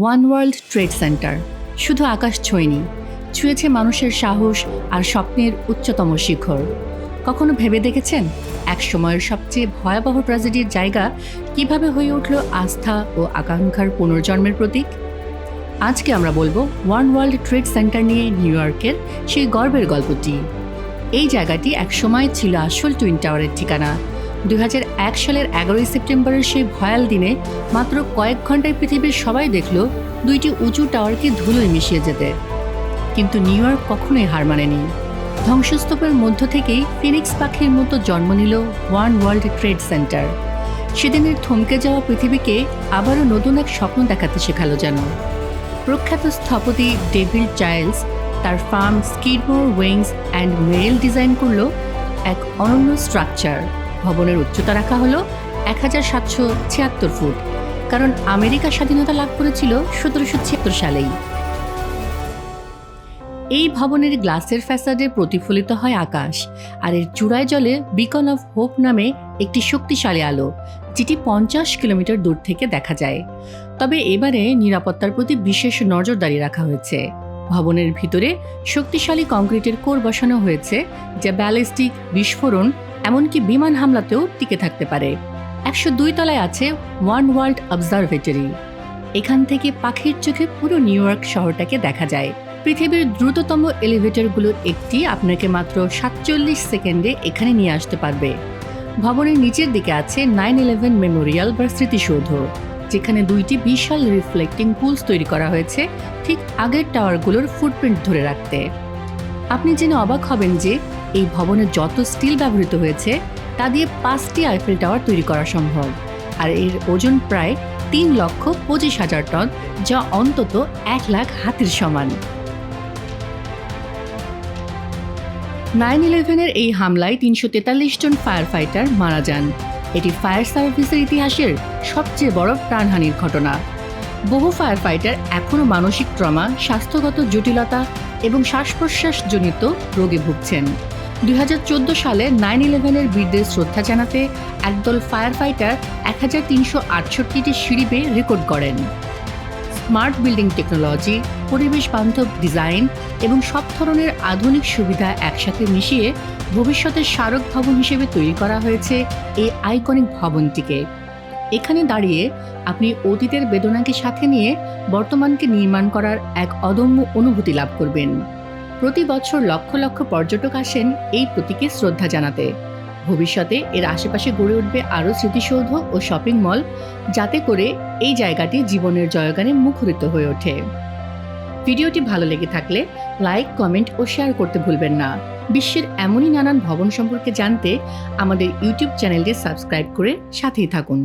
One world trade centre শুধু আকাশ ছোঁয়নি ছুঁয়েছে মানুষের সাহস আর স্বপ্নের উচ্চতম শিখর। কখনো ভেবে দেখেছেন এক সময়ের সবচেয়ে ভয়াবহ ট্র্যাজেডির জায়গা কীভাবে হয়ে উঠল আস্থা ও আকাঙ্ক্ষার পুনর্জন্মের প্রতীক? আজকে আমরা বলব ওয়ান ওয়ার্ল্ড ট্রেড সেন্টার নিয়ে নিউ ইয়র্কের সেই গর্বের গল্পটি। এই জায়গাটি একসময় ছিল আসল টুইন টাওয়ারের ঠিকানা। দুই সালের এগারোই সেপ্টেম্বরের সেই ভয়াল দিনে মাত্র কয়েক ঘন্টায় পৃথিবীর সবাই দেখল দুইটি উঁচু টাওয়ারকে ধুলোয় মিশিয়ে যেতে। কিন্তু নিউ ইয়র্ক কখনোই হার মানেনি। ধ্বংসস্তূপের মধ্য থেকেই ফিনিক্স পাখির মতো জন্ম নিল ওয়ান ওয়ার্ল্ড ট্রেড সেন্টার। সেদিনের থমকে যাওয়া পৃথিবীকে আবারও নতুন এক স্বপ্ন দেখাতে শেখালো যেন। প্রখ্যাত স্থপতি ডেভিড চাইল্ডস তার firm Skidmore Owings and Merrill design করল এক অনন্য স্ট্রাকচার। ভবনের উচ্চতা রাখা হলো এক হাজার সাতশো ছিয়াত্তর ফুট, কারণ আমেরিকা স্বাধীনতা লাভ করেছিল সতেরোশো ছিয়াত্তর সালেই। এই ভবনের গ্লাসের ফ্যাসাডে প্রতিফলিত হয় আকাশ, আর এর চূড়ায় জলে বিকন অফ হোপ নামে একটি শক্তিশালী আলো, যেটি পঞ্চাশ কিলোমিটার দূর থেকে দেখা যায়। তবে এবারে নিরাপত্তার প্রতি বিশেষ নজরদারি রাখা হয়েছে। ভবনের ভিতরে শক্তিশালী কংক্রিটের কোর বসানো হয়েছে, যা ব্যালিস্টিক, বিস্ফোরণ এমনকি বিমান হামলাতেও টিকে থাকতে পারে। একশো দুই তলায় আছে ওয়ান ওয়ার্ল্ড অবজারভেটরি এখান থেকে পাখির চোখে পুরো নিউ ইয়র্ক শহরটাকে দেখা যায়। পৃথিবীর দ্রুততম এলিভেটরগুলোর একটি, আপনাকে মাত্র সাতচল্লিশ সেকেন্ডে এখানে নিয়ে আসতে পারবে। ভবনের নিচের দিকে আছে নাইন ইলেভেন মেমোরিয়াল বা স্মৃতিসৌধ, যেখানে দুইটি বিশাল রিফ্লেক্টিং পুলস তৈরি করা হয়েছে ঠিক আগের টাওয়ারগুলোর ফুটপ্রিন্ট ধরে রাখতে। আপনি জেনে অবাক হবেন যে এই ভবনে যত স্টিল ব্যবহৃত হয়েছে, তা দিয়ে পাঁচটি আইফেল টাওয়ার তৈরি করা সম্ভব। আর এর ওজন প্রায় তিন লক্ষ পঁচিশ হাজার টন, যা অন্তত এক লাখ হাতির সমান। নাইন ইলেভেনের এই হামলায় তিনশো তেতাল্লিশ জন ফায়ার ফাইটার মারা যান। এটি ফায়ার সার্ভিসের ইতিহাসের সবচেয়ে বড় প্রাণহানির ঘটনা। বহু ফায়ার ফাইটার এখনও মানসিক ট্রমা, স্বাস্থ্যগত জটিলতা এবং শ্বাস প্রশ্বাসজনিত রোগে ভুগছেন। দুই হাজার চোদ্দ সালে নাইন ইলেভেনের বীরদের শ্রদ্ধা জানাতে একদল ফায়ার ফাইটার এক হাজার তিনশো আটষট্টিটি সিঁড়ি রেকর্ড করেন স্মার্ট বিল্ডিং টেকনোলজি পরিবেশ বান্ধব ডিজাইন এবং সব ধরনের আধুনিক সুবিধা একসাথে মিশিয়ে ভবিষ্যতের স্মারক ভবন হিসেবে তৈরি করা হয়েছে এই আইকনিক ভবনটিকে। এখানে দাঁড়িয়ে আপনি অতীতের বেদনাকে সাথে নিয়ে বর্তমানকে নির্মাণ করার এক অদম্য অনুভূতি লাভ করবেন। প্রতি বছর লক্ষ লক্ষ পর্যটক আসেন এই প্রতীকে শ্রদ্ধা জানাতে। ভবিষ্যতে এর আশেপাশে গড়ে উঠবে আরও স্মৃতিসৌধ ও শপিং মল, যাতে করে এই জায়গাটি জীবনের জয়গানে মুখরিত হয়ে ওঠে। ভিডিওটি ভালো লেগে থাকলে লাইক, কমেন্ট ও শেয়ার করতে ভুলবেন না। বিশ্বের এমনই নানান ভবন সম্পর্কে জানতে আমাদের ইউটিউব চ্যানেলটি সাবস্ক্রাইব করে সাথেই থাকুন।